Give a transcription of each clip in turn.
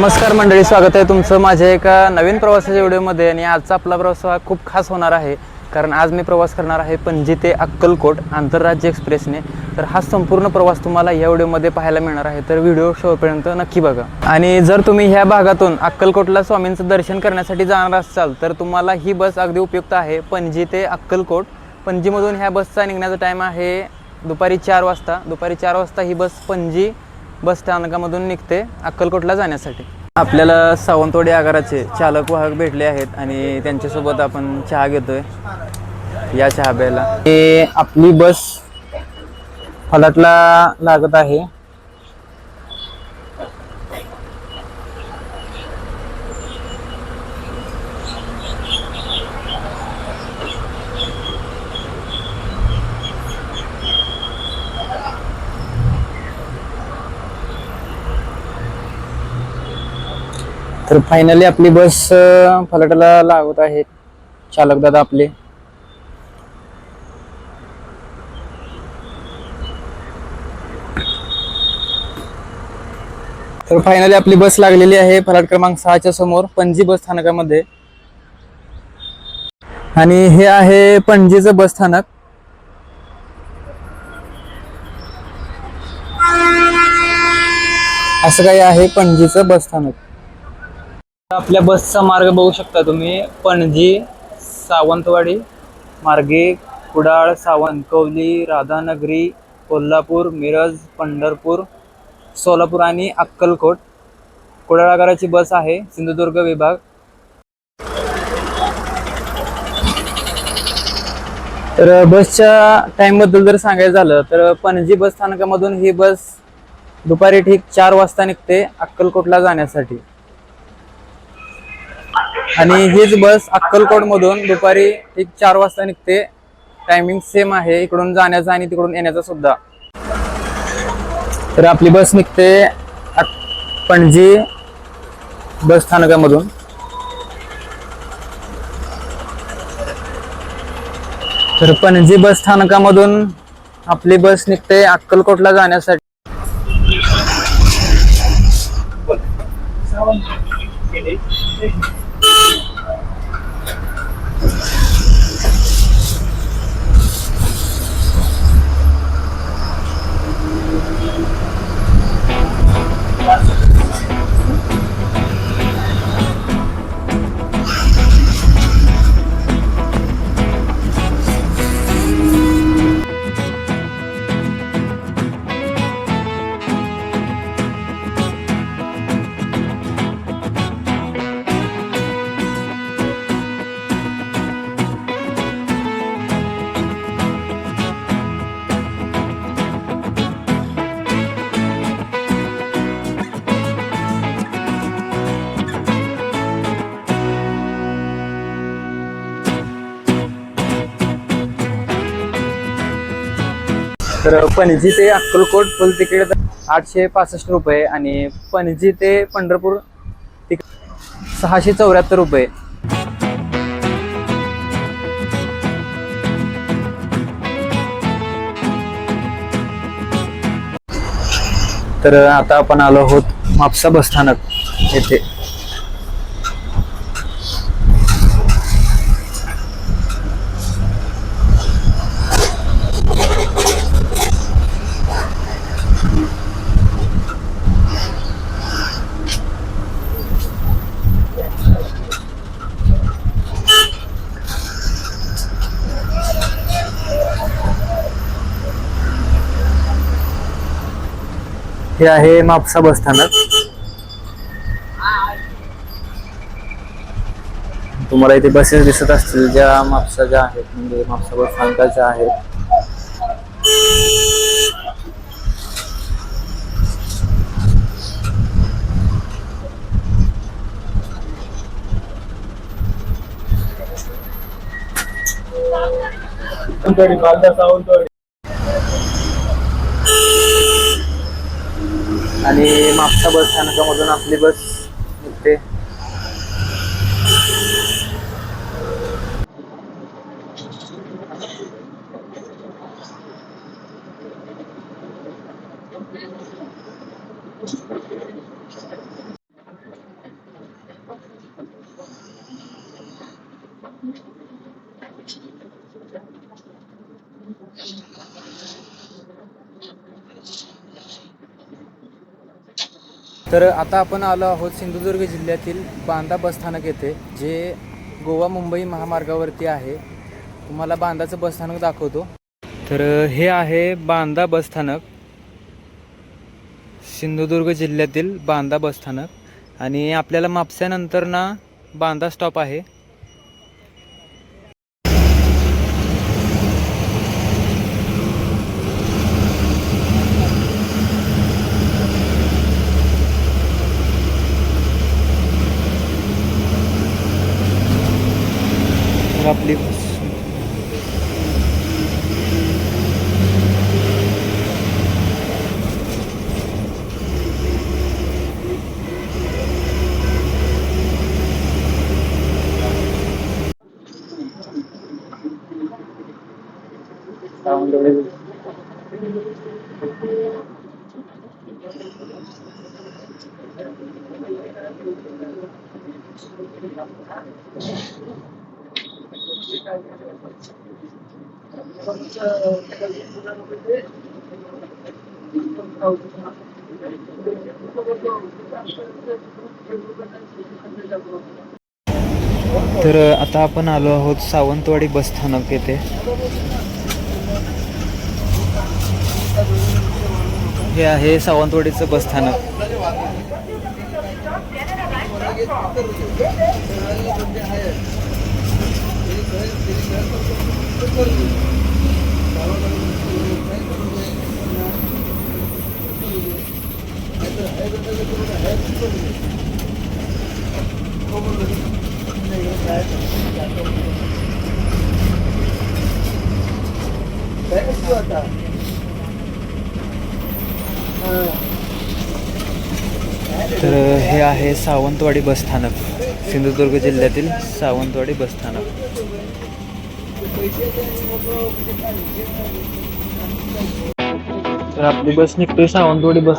नमस्कार मंडळी स्वागत आहे तुमचं माझ्या एका नवीन प्रवासाच्या व्हिडिओमध्ये. आणि आजचा आपला प्रवास हा खूप खास होणार आहे कारण आज मी प्रवास करणार आहे पणजी ते अक्कलकोट आंतरराज्य एक्सप्रेसने. तर हा संपूर्ण प्रवास तुम्हाला या व्हिडिओमध्ये पाहायला मिळणार आहे तर व्हिडिओ शेवटपर्यंत नक्की बघा. आणि जर तुम्ही ह्या भागातून अक्कलकोटला स्वामींचं दर्शन करण्यासाठी जाणार असाल तर तुम्हाला ही बस अगदी उपयुक्त आहे पणजी ते अक्कलकोट. पणजीमधून ह्या बसचा निघण्याचा टाईम आहे दुपारी चार वाजता. दुपारी चार वाजता ही बस पणजी बस स्थानकामधून निघते अक्कलकोटला जाण्यासाठी. आपल्याला सावंतवाडी आगाराचे चालक वाहक भेटले आहेत आणि त्यांच्यासोबत आपण चहा घेतोय. या चहा प्यायला. आपली बस फलाटला लागत आहे. तर फायनली आपली बस फलटाला फलाटाला लागत आहे. चालक दादा आपले. तर फायनली आपली बस लागलेली आहे फलाट क्रमांक सहाच्या समोर पणजी बस स्थानकामध्ये. आणि हे आहे पणजीचं बस स्थानक. असं काही आहे पणजीचं बस स्थानक. आपल्या बसचा मार्ग बघू शकता तुम्ही. पणजी सावंतवाडी मार्गे कुडाळ सावंतकवली राधानगरी कोल्हापूर मिरज पंढरपूर सोलापूर आणि अक्कलकोट. कुडाळगाराची बस आहे सिंधुदुर्ग विभाग. तर बसच्या टाईमबद्दल जर सांगायचं झालं तर पणजी बस स्थानकामधून ही बस दुपारी ठीक चार वाजता निघते अक्कलकोटला जाण्यासाठी. आणि हीच बस अक्कलकोट मधून दुपारी एक चार वाजता निघते. टायमिंग सेम आहे. इकडून जाण्याचा आणि तिकडून येण्याचा सुद्धा. तर आपली बस निघते पणजी बस स्थानकामधून. तर पणजी बस स्थानकामधून आपली बस निघते अक्कलकोटला जाण्यासाठी. तर पणजी ते अक्कलकोट फुल तिकीट आठशे पासष्ट रुपये आणि पणजी ते पंढरपूर तिकीट सहाशे चौऱ्याहत्तर रुपये. तर आता आपण आलो आहोत म्हापसा बस स्थानक येथे. हे आहे म्हापसा बस स्थानक. तुम्हाला इथे बसेस दिसत असतील ज्या मापसा ज्या आहेत म्हणजे म्हापसा बस स्थानकाच्या आहेत. आणि मागच्या बस स्थानकामधून आपली बस निघते तर आता आपण आलो आहोत सिंधुदुर्ग जिल्ह्यातील बांदा बसस्थानक येथे जे गोवा मुंबई महामार्गावरती आहे. तुम्हाला बांदाचं बसस्थानक दाखवतो. तर हे आहे बांदा बसस्थानक सिंधुदुर्ग जिल्ह्यातील बांदा बसस्थानक आणि आपल्याला मापस्यानंतर ना बांदा स्टॉप आहे. आपली बस तर आता आपण आलो आहोत सावंतवाडी बसस्थानक येथे. हे आहे सावंतवाडीचं बसस्थानक तर हे आहे सावंतवाडी बसस्थानक सिंधुदुर्ग जिल्ह्यातील सावंतवाडी बसस्थानक तर आपली बस निघतोय सावंतवाडी बस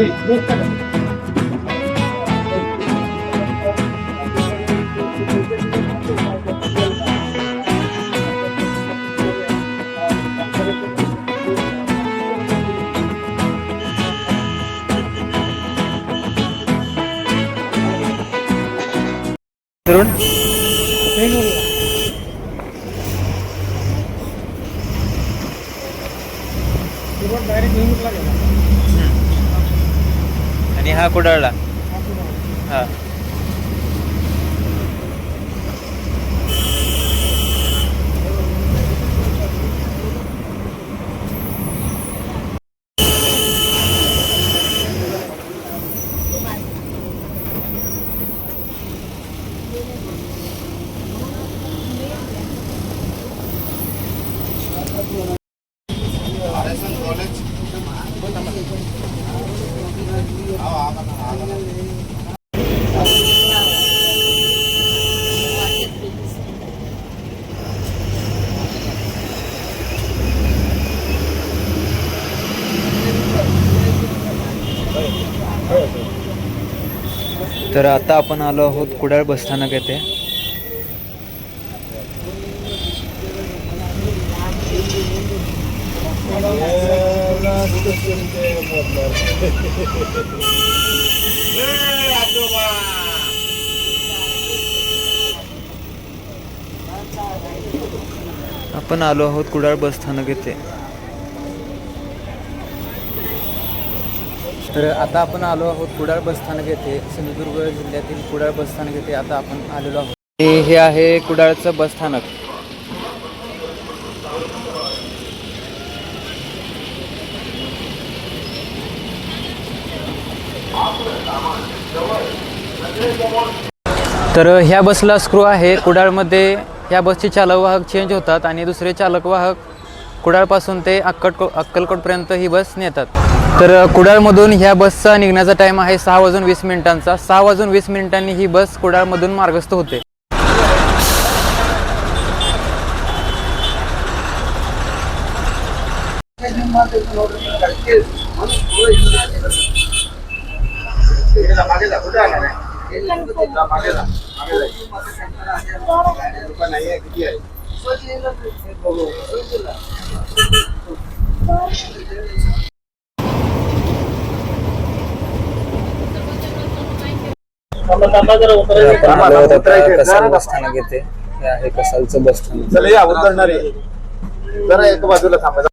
स्थानकामधून तरुण आणि हा कुडाळला. हा तर आता आपण आलो आहोत कुडाळ बसस्थानक येथे. आपण आलो आहोत कुडाळ बसस्थानक येथे. तर आता आपण आलो आहोत कुडाळ बसस्थानक येथे. सिंधुदुर्ग जिल्ह्यातील कुडाळ बसस्थानक येथे आता आपण आलेलो आहोत. हे- हे आहे कुडाळचं बसस्थानक तर ह्या बसला स्क्रू आहे. कुडाळमध्ये ह्या बसचे चालक वाहक चेंज होतात आणि दुसरे चालक वाहक कुडाळपासून ते अक्कलकोट अक्कलकोटपर्यंत ही बस नेतात. तर कुडाळमधून ह्या बसचा निघण्याचा टाईम आहे सहा वाजून वीस मिनिटांचा. सहा वाजून वीस मिनिटांनी ही बस कुडाळमधून मार्गस्थ होते. कसाल बस स्थानक येथे हे कसालचं बस स्थानक चला या उतरणार आहे जरा एका बाजूला थांबा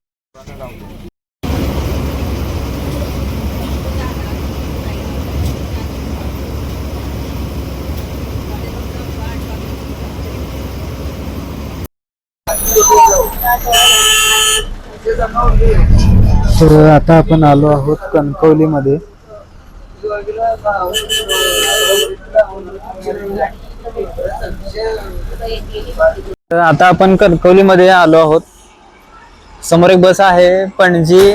तर आता आपण आलो आहोत कणकवलीमध्ये. तर आता आपण कणकवलीमध्ये आलो आहोत. समोर एक बस आहे पणजी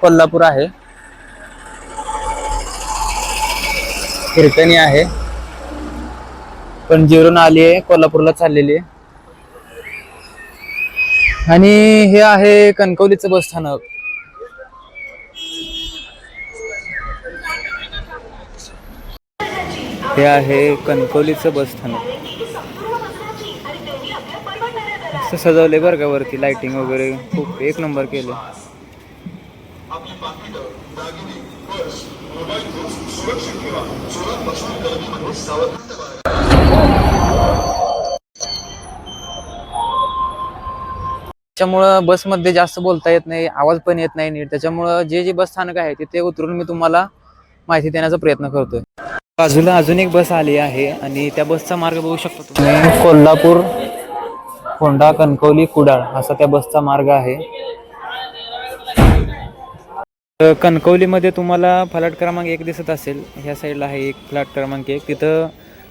कोल्हापूर आहे. कीर्तनी आहे. पणजीवरून आली आहे कोल्हापूरला चाललेली आहे आणि हे आहे कणकवलीचं बस स्थानक. हे आहे कणकवलीचं बस स्थानक. असं सजवले बरं का वरती लाइटिंग वगैरे. खूप एक नंबर केले त्याच्यामुळं बसमध्ये जास्त बोलता येत नाही आवाज पण येत नाही नीट. त्याच्यामुळं जे जे बस स्थानक आहे तिथे उतरून मी तुम्हाला माहिती देण्याचा प्रयत्न करतोय. बाजूला अजून एक बस आली आहे आणि त्या बसचा मार्ग बघू शकता तुम्ही. कोल्हापूर फोंडा कणकवली कुडाळ असा त्या बसचा मार्ग आहे. तर कणकवलीमध्ये तुम्हाला फलाट क्रमांक एक दिसत असेल. ह्या साईडला आहे एक फ्लॅट क्रमांक एक. तिथं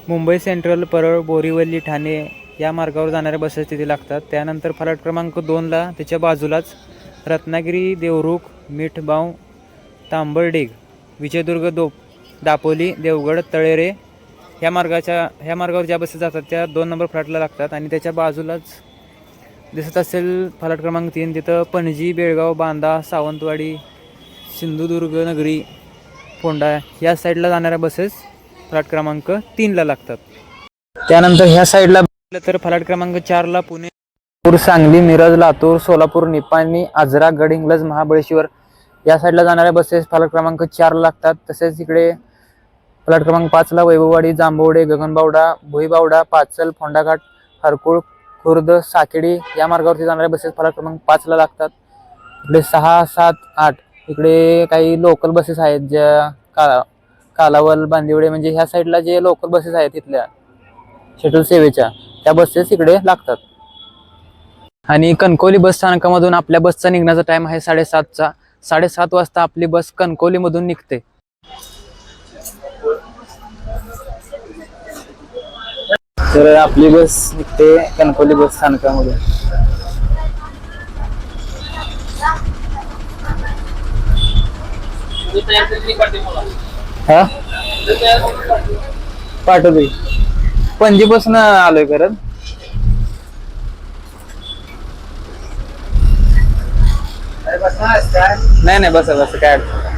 मुंबई सेंट्रल परळ बोरीवली ठाणे या मार्गावर जाणाऱ्या बसेस तिथे लागतात. त्यानंतर फलाट क्रमांक दोनला त्याच्या बाजूलाच रत्नागिरी देवरुख मिठबाव तांबर्डेग विजयदुर्ग दो दापोली देवगड तळेरे ह्या मार्गाच्या ह्या मार्गावर ज्या बसेस जातात त्या दोन नंबर फ्लॅटला लागतात आणि त्याच्या बाजूलाच दिसत असेल फलाट क्रमांक तीन तिथं पणजी बेळगाव बांदा सावंतवाडी सिंधुदुर्ग नगरी फोंडा या साईडला जाणाऱ्या बसेस फ्लॅट क्रमांक तीनला लागतात. त्यानंतर ह्या साईडला तर फलाट क्रमांक चारला पुणे सांगली मिरज लातूर सोलापूर निपाणी आजरा गडिंग्लज महाबळेश्वर. या साईडला जाणाऱ्या बसेस फलाट क्रमांक चारला लागतात. तसेच इकडे फलाट क्रमांक पाचला वैभववाडी जांभवडे गगनबावडा भुईबावडा पाचल फोंडाघाट हरकुळ खुर्द साकेडी या मार्गावरती जाणाऱ्या बसेस फलाट क्रमांक पाचला लागतात. इकडे सहा सात आठ. इकडे काही लोकल बसेस आहेत ज्या का कालावल बांदिवडे म्हणजे ह्या साईडला जे लोकल बसेस आहेत तिथल्या शेड्यूल सेवेच्या. त्या बसेस इकडे लागतात. आणि कणकवली बस स्थानकामधून आपल्या बसचा निघण्याचा टाइम आहे साडेसातचा साडेसात वाजता आपली बस कणकवलीमधून निघते. तर आपली बस निघते कणकवली बस स्थानकामधून हा? पाठवते. पणजीपासून आलोय करत नाही नाही बस बस काय अडचण नाही.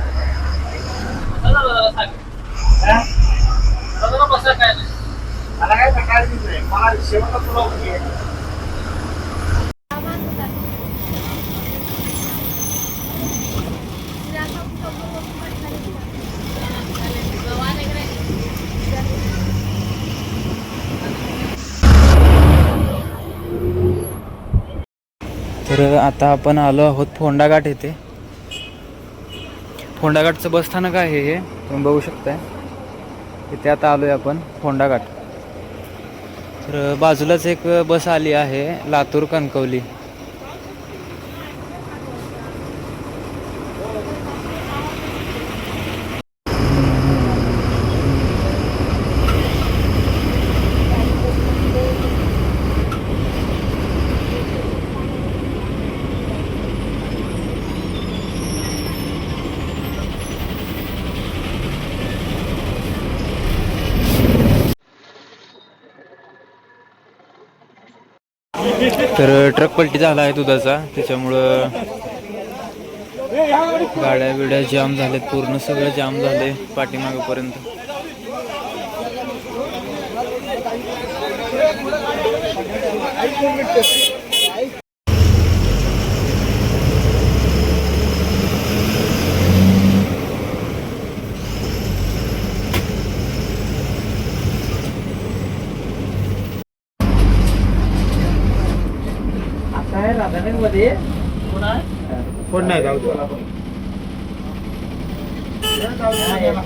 मला काय सकाळची नाही मला शेवटला तुला उभी आहे. तर आता आपण आलो आहोत फोंडाघाट येथे. फोंडाघाटचं बसस्थानक आहे हे तुम्ही बघू शकताय. इथे आता आलो आहे आपण फोंडाघाट. तर बाजूलाच एक बस आली आहे लातूर कणकवली. तर ट्रक पलटी झाला आहे दुधाचा. त्याच्यामुळं गाड्या बिड्या जाम झाल्यात पूर्ण सगळं जाम झाले पाठीमागपर्यंत. आता आहे राधानगरमध्ये कोण नाही जाऊ दे.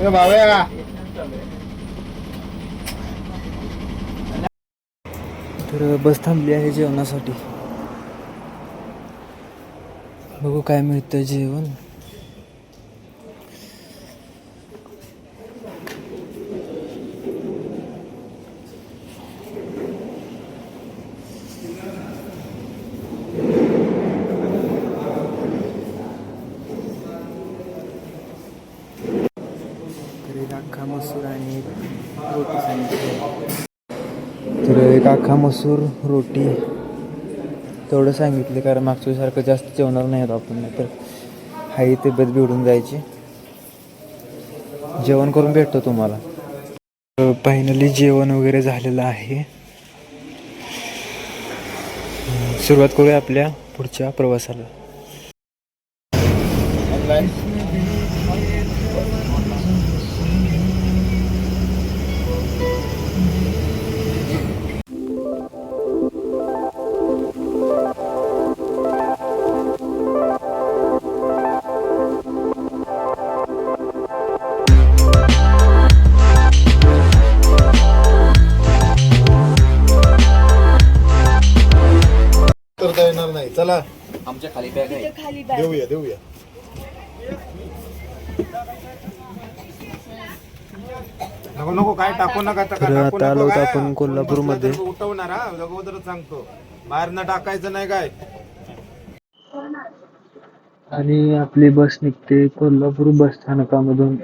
भावया तर बस थांबली आहे जेवणासाठी. बघू काय मिळतं जेवण तर एक अख्खा मसूर आणि एक रोटी सांगितली. तर एक अख्खा मसूर रोटी तेवढं सांगितलं कारण मागच्या सारखं जास्त जेवणार नाही आहोत आपण नाही तर हाही तब्येत बिघडून जायची. जेवण करून भेटतो तुम्हाला. फायनली जेवण वगैरे झालेलं आहे. सुरुवात करूया आपल्या पुढच्या प्रवासाला. खाली बॅग देऊया देऊया. नको नको काय टाकू नका तर आता आलो होतो आपण कोल्हापूरमध्ये. उठवणार हा? अगोदरच सांगतो. बाहेर न टाकायचं नाही काय? आणि आपली बस निघते कोल्हापूर बस स्थानकामधून.